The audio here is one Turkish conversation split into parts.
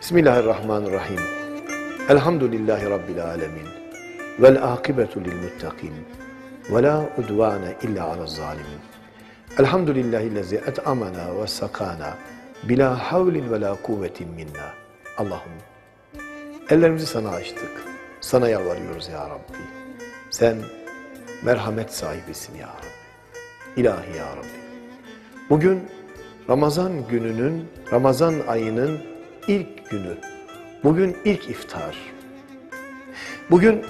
Bismillahirrahmanirrahim. Elhamdülillahi Rabbil alemin. Vel akibetu lil muttakin. Ve la udvane illa ala zalimin. Elhamdülillahillezi et'amana ve sakana bila havlin ve la kuvvetin minna. Allah'ım ellerimizi sana açtık. Sana yalvarıyoruz ya Rabbi. Sen merhamet sahibisin ya Rabbi. İlahi ya Rabbi. Bugün Ramazan gününün, Ramazan ayının ilk günü. Bugün ilk iftar. Bugün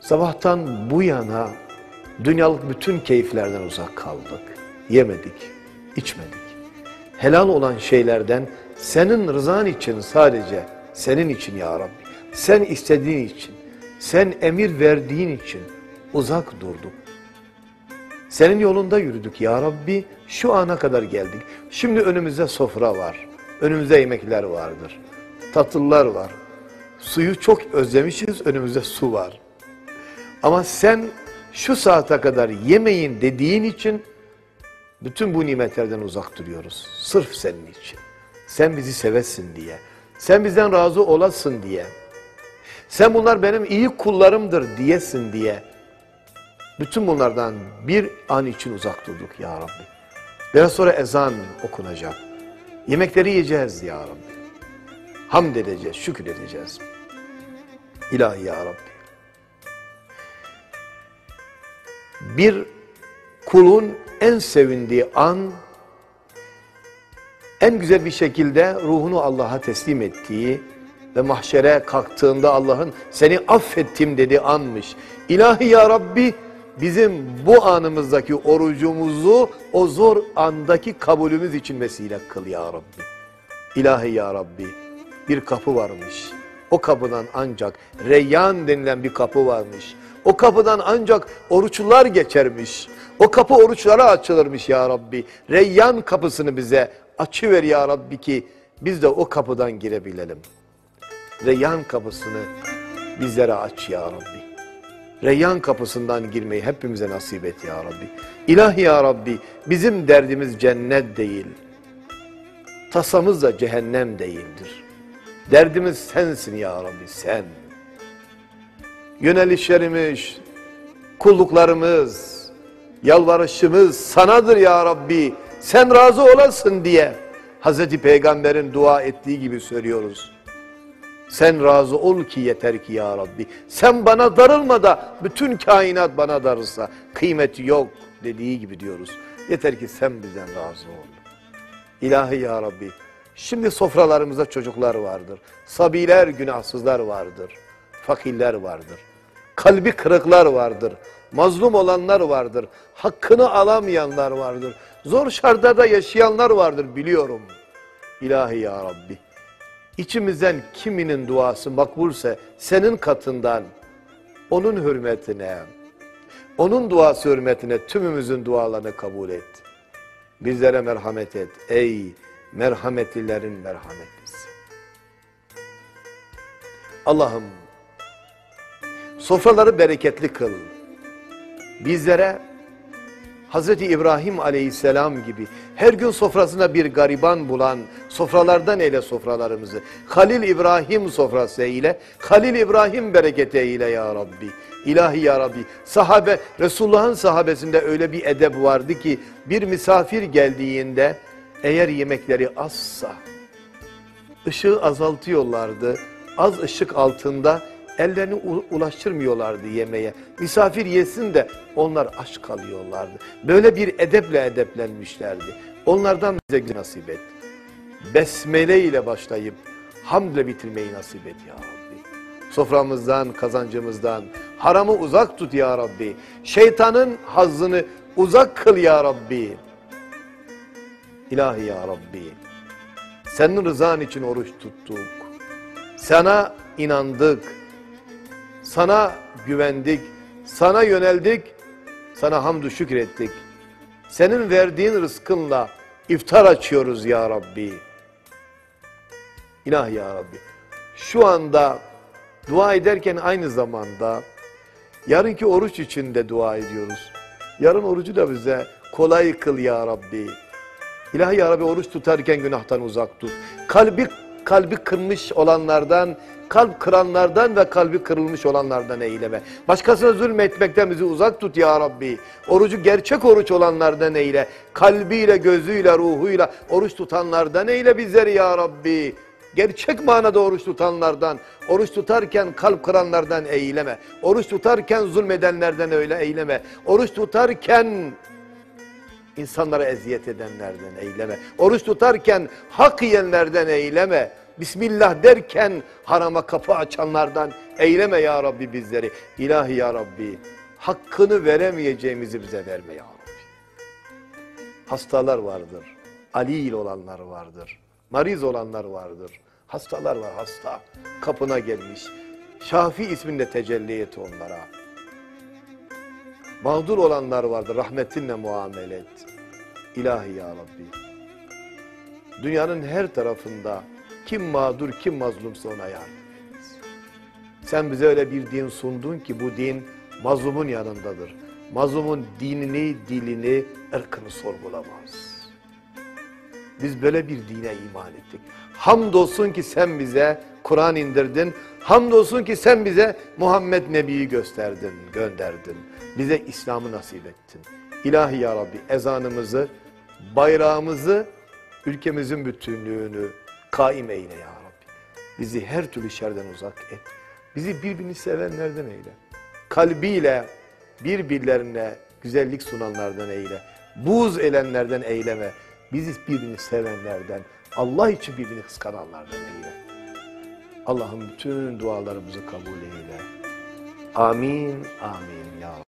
sabahtan bu yana dünyalık bütün keyiflerden uzak kaldık. Yemedik, içmedik. Helal olan şeylerden senin rızan için sadece senin için ya Rabbi. Sen istediğin için, sen emir verdiğin için uzak durduk. Senin yolunda yürüdük ya Rabbi. Şu ana kadar geldik. Şimdi önümüzde sofra var. Önümüzde yemekler vardır. Tatlılar var. Suyu çok özlemişiz. Önümüzde su var. Ama sen şu saate kadar yemeyin dediğin için bütün bu nimetlerden uzak duruyoruz. Sırf senin için. Sen bizi sevesin diye. Sen bizden razı olasın diye. Sen bunlar benim iyi kullarımdır diyesin diye. Bütün bunlardan bir an için uzak durduk ya Rabbi. Biraz sonra ezan okunacak. Yemekleri yiyeceğiz ya Rabbi. Hamd edeceğiz, şükür edeceğiz. İlahi ya Rabbi. Bir kulun en sevindiği an, en güzel bir şekilde ruhunu Allah'a teslim ettiği ve mahşere kalktığında Allah'ın seni affettim dedi anmış. İlahi ya Rabbi bizim bu anımızdaki orucumuzu o zor andaki kabulümüz için vesile kıl ya Rabbi. İlahi ya Rabbi bir kapı varmış. O kapıdan ancak Reyyan denilen bir kapı varmış. O kapıdan ancak oruçlular geçermiş. O kapı oruçlara açılırmış ya Rabbi. Reyyan kapısını bize açıver ya Rabbi ki biz de o kapıdan girebilelim. Reyyan kapısını bizlere aç ya Rabbi. Reyyan kapısından girmeyi hepimize nasip et ya Rabbi. İlahi ya Rabbi bizim derdimiz cennet değil. Tasamız da cehennem değildir. Derdimiz sensin ya Rabbi sen. Yönelişlerimiz, kulluklarımız, yalvarışımız sanadır ya Rabbi. Sen razı olasın diye Hazreti Peygamber'in dua ettiği gibi söylüyoruz. Sen razı ol ki yeter ki ya Rabbi. Sen bana darılma da bütün kainat bana darılsa kıymeti yok dediği gibi diyoruz. Yeter ki sen bizden razı ol. İlahi ya Rabbi. Şimdi sofralarımızda çocuklar vardır. Sabiler, günahsızlar vardır. Fakirler vardır. Kalbi kırıklar vardır. Mazlum olanlar vardır. Hakkını alamayanlar vardır. Zor şartlarda yaşayanlar vardır biliyorum. İlahi ya Rabbi. İçimizden kiminin duası makbulse senin katından onun hürmetine, onun duası hürmetine tümümüzün dualarını kabul et. Bizlere merhamet et ey merhametlilerin merhametlisi. Allah'ım sofraları bereketli kıl. Bizlere Hazreti İbrahim aleyhisselam gibi her gün sofrasında bir gariban bulan sofralardan eyle sofralarımızı. Halil İbrahim sofrası eyle, Halil İbrahim bereketi eyle ya Rabbi. İlahi ya Rabbi. Sahabe, Resulullah'ın sahabesinde öyle bir edeb vardı ki bir misafir geldiğinde eğer yemekleri azsa ışığı azaltıyorlardı. Az ışık altında ellerini ulaştırmıyorlardı yemeğe. Misafir yesin de onlar aç kalıyorlardı. Böyle bir edeple edeplenmişlerdi. Onlardan bize nasip et. Besmele ile başlayıp hamdle bitirmeyi nasip et ya Rabbi. Soframızdan, kazancımızdan haramı uzak tut ya Rabbi. Şeytanın hazzını uzak kıl ya Rabbi. İlahi ya Rabbi. Senin rızan için oruç tuttuk. Sana inandık. Sana güvendik. Sana yöneldik. Sana hamdü şükür ettik. Senin verdiğin rızkınla iftar açıyoruz ya Rabbi. İlah ya Rabbi. Şu anda dua ederken aynı zamanda yarınki oruç için de dua ediyoruz. Yarın orucu da bize kolay kıl ya Rabbi. İlahi ya Rabbi oruç tutarken günahtan uzak tut. Kalbi kalbi kırmış olanlardan, kalp kıranlardan ve kalbi kırılmış olanlardan eyleme. Başkasına zulmetmekten bizi uzak tut ya Rabbi. Orucu gerçek oruç olanlardan eyle. Kalbiyle, gözüyle, ruhuyla oruç tutanlardan eyle bizleri ya Rabbi. Gerçek manada oruç tutanlardan, oruç tutarken kalp kıranlardan eyleme. Oruç tutarken zulmedenlerden öyle eyleme. Oruç tutarken insanlara eziyet edenlerden eyleme. Oruç tutarken hak yiyenlerden eyleme. Bismillah derken harama kapı açanlardan eyleme ya Rabbi bizleri. İlahi ya Rabbi hakkını veremeyeceğimizi bize verme ya Rabbi. Hastalar vardır. Alil olanlar vardır. Mariz olanlar vardır. Hastalar var hasta. Kapına gelmiş. Şafi isminde tecelli et onlara. Mağdur olanlar vardır. Rahmetinle muamele et. İlahi ya Rabbi. Dünyanın her tarafında kim mağdur kim mazlumsa ona yardım et. Sen bize öyle bir din sundun ki bu din mazlumun yanındadır. Mazlumun dinini, dilini, ırkını sorgulamaz. Biz böyle bir dine iman ettik. Hamdolsun ki sen bize Kur'an indirdin. Hamdolsun ki sen bize Muhammed Nebi'yi gösterdin, gönderdin. Bize İslam'ı nasip ettin. İlahi ya Rabbi ezanımızı, bayrağımızı, ülkemizin bütünlüğünü kaim eyle ya Rabbi. Bizi her türlü şerden uzak et. Bizi birbirini sevenlerden eyle. Kalbiyle birbirlerine güzellik sunanlardan eyle. Buğz edenlerden eyleme. Bizi birbirini sevenlerden, Allah için birbirini kıskananlardan eyle. Allah'ım bütün dualarımızı kabul eyle. Amin, amin ya.